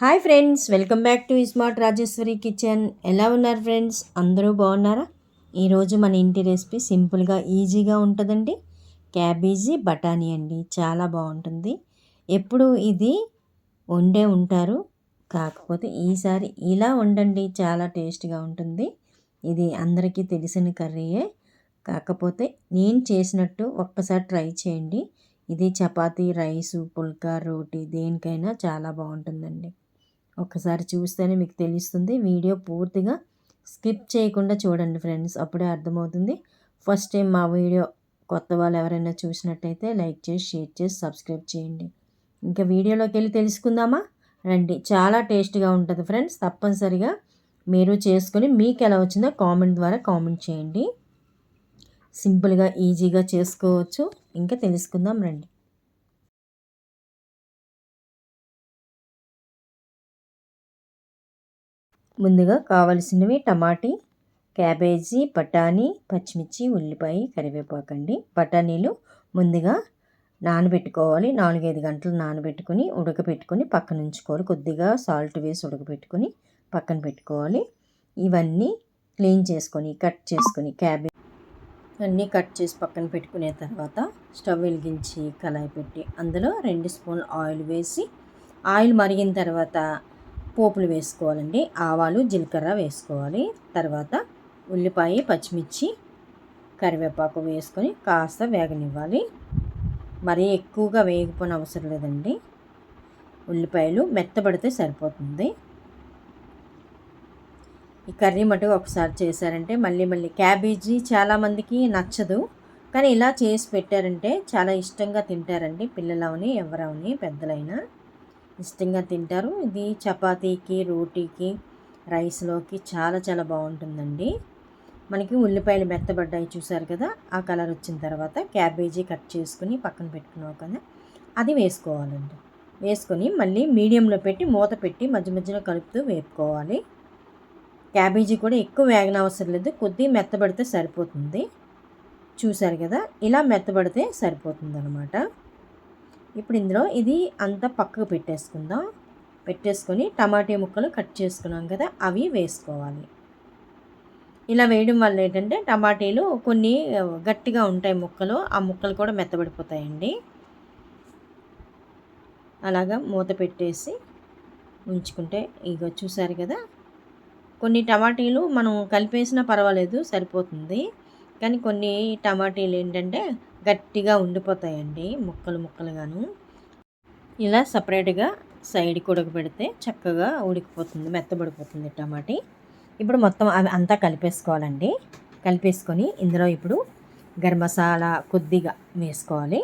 Hi friends welcome back to smart Rajeshwari kitchen. ఎలా ఉన్నారు friends? అందరూ బాగున్నారా? ఈరోజు మన ఇంటి రెసిపీ సింపుల్గా ఈజీగా ఉంటుందండి. క్యాబేజీ బఠానీ అండి. చాలా బాగుంటుంది. ఎప్పుడు ఇది వండే ఉంటారు. కాకపోతే ఈసారి ఇలా వండండి చాలా టేస్ట్గా ఉంటుంది. ఇది అందరికీ తెలిసిన కర్రీయే. కాకపోతే నేను చేసినట్టు ఒక్కసారి ట్రై చేయండి. ఇది చపాతీ రైసు పుల్కా రోటీ దేనికైనా చాలా బాగుంటుందండి. ఒకసారి చూస్తేనే మీకు తెలుస్తుంది. వీడియో పూర్తిగా స్కిప్ చేయకుండా చూడండి ఫ్రెండ్స్. అప్పుడే అర్థమవుతుంది. ఫస్ట్ టైం మా వీడియో కొత్త వాళ్ళు ఎవరైనా చూసినట్టయితే లైక్ చేసి షేర్ చేసి సబ్స్క్రైబ్ చేయండి. ఇంకా వీడియోలోకి వెళ్ళి తెలుసుకుందామా? రండి. చాలా టేస్ట్గా ఉంటుంది ఫ్రెండ్స్. తప్పనిసరిగా మీరు చేసుకొని మీకు ఎలా వచ్చిందో కామెంట్ ద్వారా కామెంట్ చేయండి. సింపుల్గా ఈజీగా చేసుకోవచ్చు. ఇంకా తెలుసుకుందాం. రండి. ముందుగా కావలసినవి టమాటీ క్యాబేజీ బఠానీ పచ్చిమిర్చి ఉల్లిపాయ కరివేపాకండి బఠానీలు ముందుగా నానబెట్టుకోవాలి. నాలుగైదు గంటలు నానబెట్టుకుని ఉడకబెట్టుకొని పక్కన ఉంచుకోవాలి. కొద్దిగా సాల్ట్ వేసి ఉడకబెట్టుకొని పక్కన పెట్టుకోవాలి. ఇవన్నీ క్లీన్ చేసుకొని కట్ చేసుకొని క్యాబేజ్ అన్నీ కట్ చేసి పక్కన పెట్టుకునే తర్వాత స్టవ్ వెలిగించి కళాయి పెట్టి అందులో రెండు స్పూన్ ఆయిల్ వేసి ఆయిల్ మరిగిన తర్వాత పోపులు వేసుకోవాలండి. ఆవాలు జీలకర్ర వేసుకోవాలి. తర్వాత ఉల్లిపాయ పచ్చిమిర్చి కరివేపాకు వేసుకొని కాస్త వేగనివ్వాలి. మరీ ఎక్కువగా వేగిపోయిన అవసరం లేదండి. ఉల్లిపాయలు మెత్తబడితే సరిపోతుంది. ఈ కర్రీ మటుకు ఒకసారి చేశారంటే మళ్ళీ మళ్ళీ క్యాబేజీ చాలామందికి నచ్చదు. కానీ ఇలా చేసి పెట్టారంటే చాలా ఇష్టంగా తింటారండి. పిల్లలవని ఎవరవని పెద్దలైనా. ఇష్టంగా తింటారు. ఇది చపాతీకి రోటీకి రైస్లోకి చాలా చాలా బాగుంటుందండి. మనకి ఉల్లిపాయలు మెత్తబడ్డాయి చూసారు కదా? ఆ కలర్ వచ్చిన తర్వాత క్యాబేజీ కట్ చేసుకుని పక్కన పెట్టుకున్నావు కదా? అది వేసుకోవాలండి. వేసుకొని మళ్ళీ మీడియంలో పెట్టి మూత పెట్టి మధ్య మధ్యలో కలుపుతూ వేపుకోవాలి. క్యాబేజీ కూడా ఎక్కువ వేగన అవసరం లేదు. కొద్దిగా మెత్తబడితే సరిపోతుంది. చూసారు కదా? ఇలా మెత్తబడితే సరిపోతుంది అనమాట ఇప్పుడు ఇందులో ఇది అంతా పక్కకు పెట్టేసుకుందాం. పెట్టేసుకొని టమాటీ ముక్కలు కట్ చేసుకున్నాం కదా అవి వేసుకోవాలి. ఇలా వేయడం వల్ల ఏంటంటే టమాటీలు కొన్ని గట్టిగా ఉంటాయి ముక్కలు ఆ ముక్కలు కూడా మెత్తబడిపోతాయండి. అలాగా మూత పెట్టేసి ఉంచుకుంటే ఇక చూసారు కదా? కొన్ని టమాటీలు మనం కలిపేసినా పర్వాలేదు సరిపోతుంది. కానీ కొన్ని టమాటీలు ఏంటంటే గట్టిగా ఉండిపోతాయండి ముక్కలు ముక్కలుగాను. ఇలా సపరేట్గా సైడ్కి ఉడకబెడితే చక్కగా ఉడికిపోతుంది మెత్తబడిపోతుంది టమాటీ. ఇప్పుడు మొత్తం అవి అంతా కలిపేసుకోవాలండి. కలిపేసుకొని ఇందులో ఇప్పుడు గరం మసాలా కొద్దిగా వేసుకోవాలి.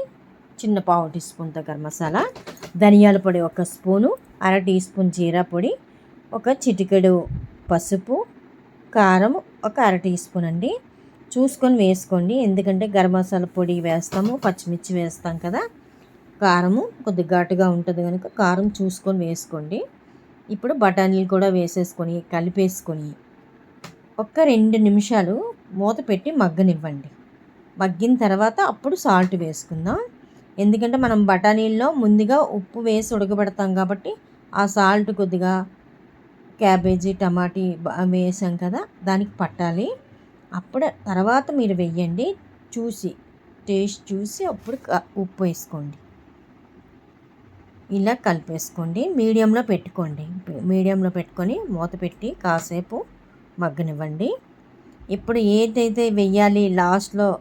చిన్న పావు టీ స్పూన్తో గరం మసాలా ధనియాల పొడి ఒక స్పూను అర టీ స్పూన్ జీరా పొడి ఒక చిటికెడు పసుపు కారం ఒక అర టీ స్పూన్ అండి. చూసుకొని వేసుకోండి. ఎందుకంటే గరం మసాలా పొడి వేస్తాము పచ్చిమిర్చి వేస్తాం కదా. కారము కొద్దిగా ఘాటుగా ఉంటుంది కనుక కారం చూసుకొని వేసుకోండి. ఇప్పుడు బఠానీలు కూడా వేసేసుకొని కలిపేసుకొని ఒక్క రెండు నిమిషాలు మూత పెట్టి మగ్గనివ్వండి. మగ్గిన తర్వాత అప్పుడు సాల్ట్ వేసుకుందాం. ఎందుకంటే మనం బఠానీల్లో ముందుగా ఉప్పు వేసి ఉడకబెడతాం కాబట్టి ఆ సాల్ట్ కొద్దిగా క్యాబేజీ టమాటీ వేసాం కదా దానికి పట్టాలి. అప్పుడు తర్వాత మీరు వెయ్యండి చూసి టేస్ట్ చూసి అప్పుడు ఉప్పు వేసుకోండి. ఇలా కలిపేసుకోండి మీడియంలో పెట్టుకోండి. మీడియంలో పెట్టుకొని మూత పెట్టి కాసేపు మగ్గనివ్వండి. ఇప్పుడు ఏదైతే వెయ్యాలి లాస్ట్లో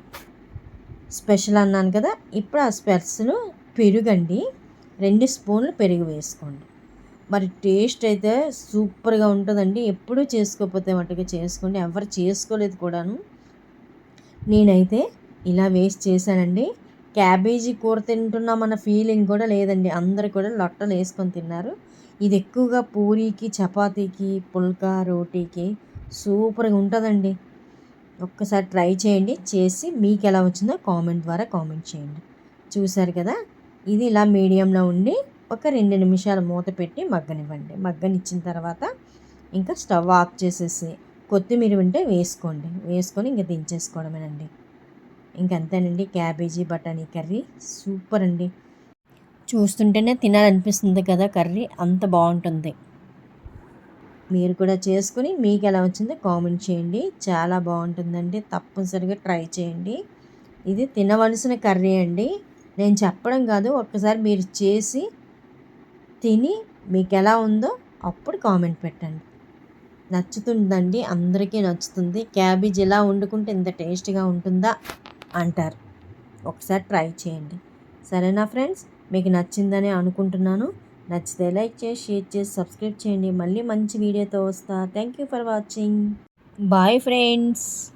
స్పెషల్ అన్నాను కదా ఇప్పుడు ఆ స్పెషల్ పెరుగండి. రెండు స్పూన్లు పెరుగు వేసుకోండి. మరి టేస్ట్ అయితే సూపర్గా ఉంటుందండి. ఎప్పుడూ చేసుకోకపోతే మటుకు చేసుకోండి. ఎవరు చేసుకోలేదు కూడాను. నేనైతే ఇలా వేస్ట్ చేశానండి. క్యాబేజీ కూర తింటున్నామన్న ఫీలింగ్ కూడా లేదండి. అందరు కూడా లొట్టలు వేసుకొని తిన్నారు. ఇది ఎక్కువగా పూరీకి చపాతీకి పుల్కా రోటీకి సూపర్గా ఉంటుందండి. ఒక్కసారి ట్రై చేయండి. చేసి మీకు ఎలా వచ్చిందో కామెంట్ ద్వారా కామెంట్ చేయండి. చూసారు కదా? ఇది ఇలా మీడియంలో ఉండి ఒక రెండు నిమిషాలు మూత పెట్టి మగ్గనివ్వండి. మగ్గనిచ్చిన తర్వాత ఇంకా స్టవ్ ఆఫ్ చేసేసి కొత్తిమీర ఉంటే వేసుకోండి. వేసుకొని ఇంకా దించేసుకోవడమేనండి. ఇంకంతేనండి క్యాబేజీ బఠానీ కర్రీ సూపర్ అండి. చూస్తుంటేనే తినాలనిపిస్తుంది కదా కర్రీ. అంత బాగుంటుంది. మీరు కూడా చేసుకుని మీకు ఎలా వచ్చిందో కామెంట్ చేయండి. చాలా బాగుంటుందండి. తప్పనిసరిగా ట్రై చేయండి. ఇది తినవలసిన కర్రీ అండి. నేను చెప్పడం కాదు. ఒక్కసారి మీరు చేసి తిని మీకు ఎలా ఉందో అప్పుడు కామెంట్ పెట్టండి. నచ్చుతుందండి అందరికీ నచ్చుతుంది. క్యాబేజ్ ఇలా వండుకుంటే ఇంత టేస్ట్గా ఉంటుందా అంటారు. ఒకసారి ట్రై చేయండి. సరేనా ఫ్రెండ్స్? మీకు నచ్చిందని అనుకుంటున్నాను. నచ్చితే లైక్ చేసి షేర్ చేసి సబ్స్క్రైబ్ చేయండి. మళ్ళీ మంచి వీడియోతో వస్తా. Thank you for watching. Bye friends.